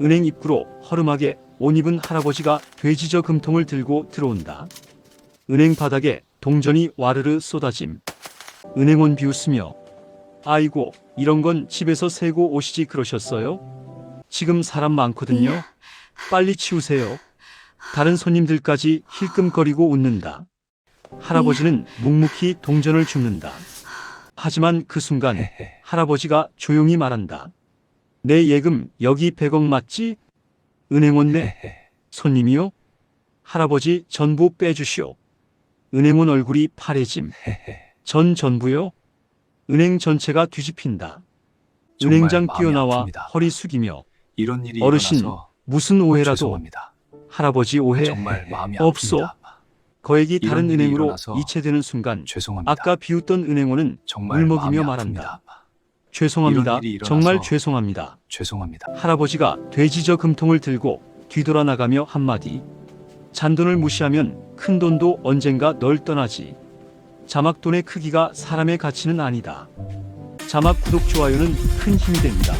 은행 입구로 허름하게 옷 입은 할아버지가 돼지저 금통을 들고 들어온다. 은행 바닥에 동전이 와르르 쏟아짐. 은행원 비웃으며 아이고 이런 건 집에서 세고 오시지 그러셨어요? 지금 사람 많거든요. 빨리 치우세요. 다른 손님들까지 힐끔거리고 웃는다. 할아버지는 묵묵히 동전을 줍는다. 하지만 그 순간 할아버지가 조용히 말한다. 내 예금 여기 100억 맞지? 은행 원 내 손님이요? 할아버지 전부 빼주시오. 은행원 얼굴이 파래짐. 전 전부요? 은행 전체가 뒤집힌다. 은행장 뛰어나와 아픕니다. 허리 숙이며 이런 일이 어르신 일어나서 무슨 오해라도 죄송합니다. 할아버지 오해 정말 마음이 없소. 아픕니다. 거액이 이런 다른 일이 은행으로 일어나서 이체되는 순간 죄송합니다. 아까 비웃던 은행원은 정말 마음이 말한다. 아픕니다. 죄송합니다. 이런 일이 일어나서 정말 죄송합니다. 죄송합니다. 할아버지가 돼지저 금통을 들고 뒤돌아 나가며 한마디. 잔돈을 무시하면 큰 돈도 언젠가 널 떠나지. 자막돈의 크기가 사람의 가치는 아니다. 자막 구독 좋아요는 큰 힘이 됩니다.